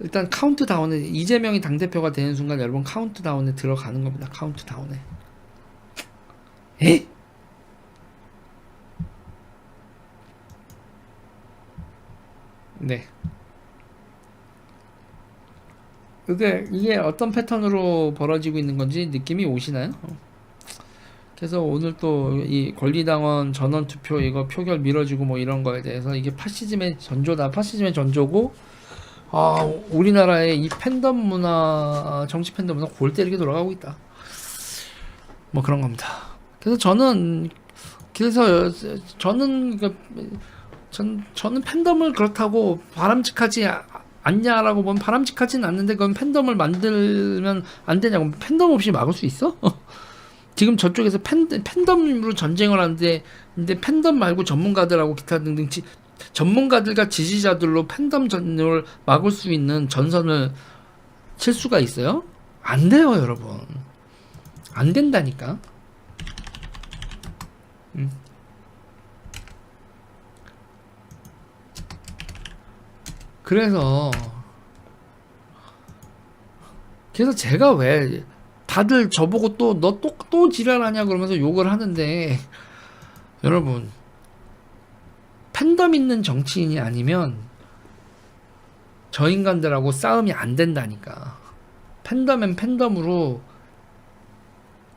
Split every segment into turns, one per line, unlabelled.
일단 카운트다운에 이재명이 당대표가 되는 순간 여러분 카운트다운에 들어가는 겁니다. 카운트다운에. 에? 네. 이게 이게 어떤 패턴으로 벌어지고 있는 건지 느낌이 오시나요? 그래서 오늘 또 이 권리당원 전원 투표 이거 표결 미뤄지고 뭐 이런 거에 대해서 이게 파시즘의 전조다. 파시즘의 전조고 아, 우리나라의 이 팬덤 문화, 정치 팬덤 문화 골 때리게 돌아가고 있다. 뭐 그런 겁니다. 그래서 저는 그래서 저는 그, 전 저는 팬덤을 그렇다고 바람직하지 아- 않냐라고 보면 바람직하진 않는데 그건 팬덤을 만들면 안 되냐고 팬덤 없이 막을 수 있어? 지금 저쪽에서 팬, 팬덤으로 전쟁을 하는데 근데 팬덤 말고 전문가들하고 기타 등등 지, 전문가들과 지지자들로 팬덤 전을 막을 수 있는 전선을 칠 수가 있어요? 안 돼요, 여러분. 안 된다니까. 음. 그래서 그래서 제가 왜 다들 저보고 또 너 또또 지랄하냐 그러면서 욕을 하는데 여러분 팬덤 있는 정치인이 아니면 저 인간들하고 싸움이 안 된다니까. 팬덤엔 팬덤으로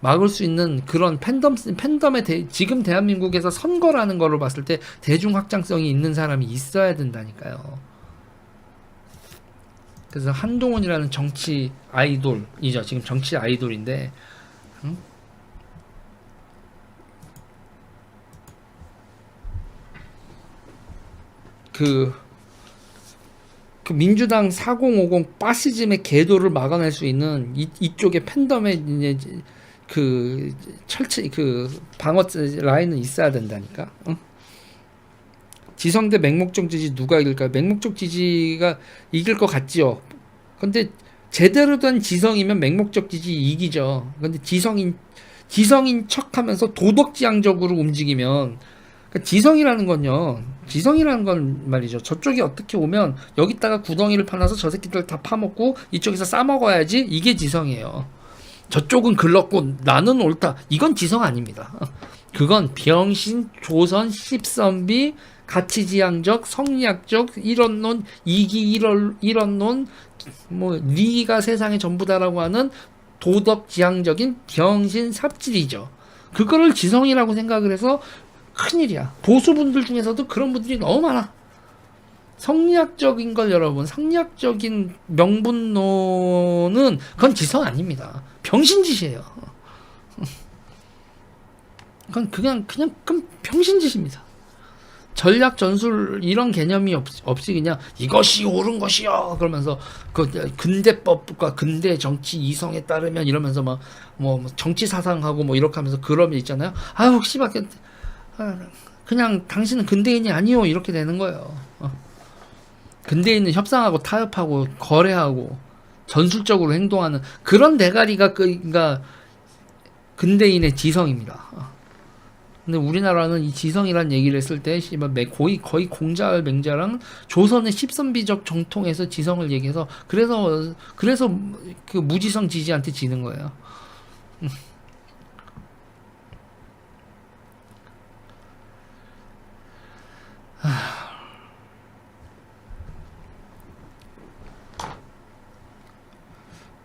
막을 수 있는 그런 팬덤 팬덤의 대, 지금 대한민국에서 선거라는 거를 봤을 때 대중 확장성이 있는 사람이 있어야 된다니까요. 그래서 한동훈이라는 정치 아이돌이죠. 지금 정치 아이돌인데 응? 그, 그 민주당 4050 파시즘의 궤도를 막아낼 수 있는 이, 이쪽에 팬덤의 이제 그 철치 그 방어 라인은 있어야 된다니까. 응? 지성대 맹목적 지지 누가 이길까요? 맹목적 지지가 이길 것 같지요. 근데 제대로 된 지성이면 맹목적 지지 이기죠. 근데 지성인 지성인 척하면서 도덕지향적으로 움직이면 그러니까 지성이라는 건요. 지성이라는 건 말이죠. 저쪽이 어떻게 오면 여기다가 구덩이를 파놔서 저 새끼들 다 파먹고 이쪽에서 싸먹어야지 이게 지성이에요. 저쪽은 글렀고 나는 옳다. 이건 지성 아닙니다. 그건 병신, 조선, 십선비, 가치지향적, 성리학적 이런론, 이기 이런 이런론, 뭐 리가 세상의 전부다라고 하는 도덕지향적인 병신 삽질이죠. 그거를 지성이라고 생각을 해서 큰일이야. 보수분들 중에서도 그런 분들이 너무 많아. 성리학적인 걸 여러분, 성리학적인 명분론은 그건 지성 아닙니다. 병신짓이에요. 그건 그냥 그냥 그럼 병신짓입니다. 전략 전술 이런 개념이 없, 없이 그냥 이것이 옳은 것이요 그러면서 그 근대법과 근대 정치 이성에 따르면 이러면서 막뭐 정치 사상하고 뭐 이렇게 하면서 그러면 있잖아요. 아 혹시 막 그냥 당신은 근대인이 아니요 이렇게 되는 거예요. 어. 근대인은 협상하고 타협하고 거래하고 전술적으로 행동하는 그런 대가리가 그니까 근대인의 지성입니다. 어. 근데 우리나라는 이 지성이란 얘기를 했을 때 거의 거의 공자를 맹자랑 조선의 십선비적 정통에서 지성을 얘기해서 그래서 그래서 그 무지성 지지한테 지는 거예요.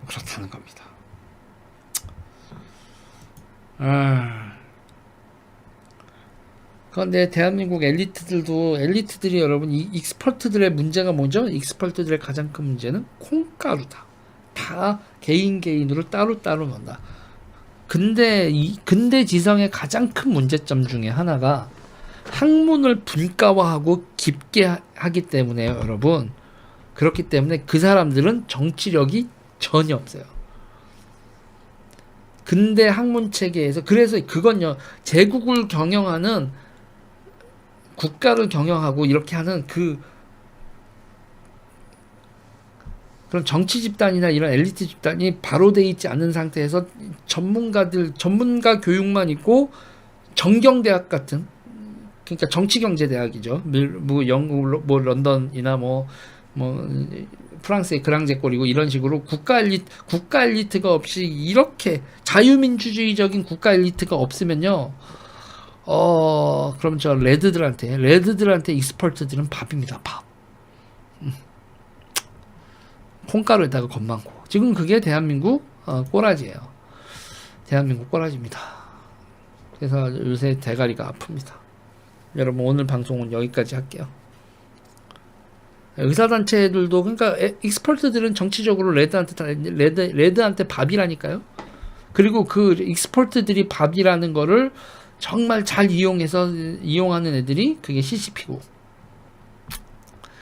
그렇다는 겁니다. 아. 그런데 대한민국 엘리트들도 엘리트들이 여러분 이 익스퍼트들의 문제가 뭐죠? 익스퍼트들의 가장 큰 문제는 콩가루다. 다 개인 개인으로 따로 따로 논다. 근데 이 근대 지성의 가장 큰 문제점 중에 하나가 학문을 분과화하고 깊게 하- 하기 때문에요, 여러분. 그렇기 때문에 그 사람들은 정치력이 전혀 없어요. 근대 학문 체계에서 그래서 그건요 제국을 경영하는 국가를 경영하고 이렇게 하는 그 그런 정치 집단이나 이런 엘리트 집단이 바로 돼 있지 않은 상태에서 전문가들 전문가 교육만 있고 정경대학 같은 그러니까 정치경제대학이죠. 밀- 뭐 영국 뭐 런던이나 뭐 뭐 프랑스의 그랑제꼴이고 이런 식으로 국가 엘리트 국가 엘리트가 없이 이렇게 자유민주주의적인 국가 엘리트가 없으면요. 어 그럼 저 레드들한테 레드들한테 익스퍼트들은 밥입니다 밥. 음. 콩가루에다가 겁 많고 지금 그게 대한민국 어, 꼬라지예요. 대한민국 꼬라지입니다. 그래서 요새 대가리가 아픕니다. 여러분 오늘 방송은 여기까지 할게요. 의사단체들도 그러니까 에- 익스퍼트들은 정치적으로 레드한테 다- 레드 레드한테 밥이라니까요. 그리고 그 익스퍼트들이 밥이라는 거를 정말 잘 이용해서 이용하는 애들이 그게 CCP고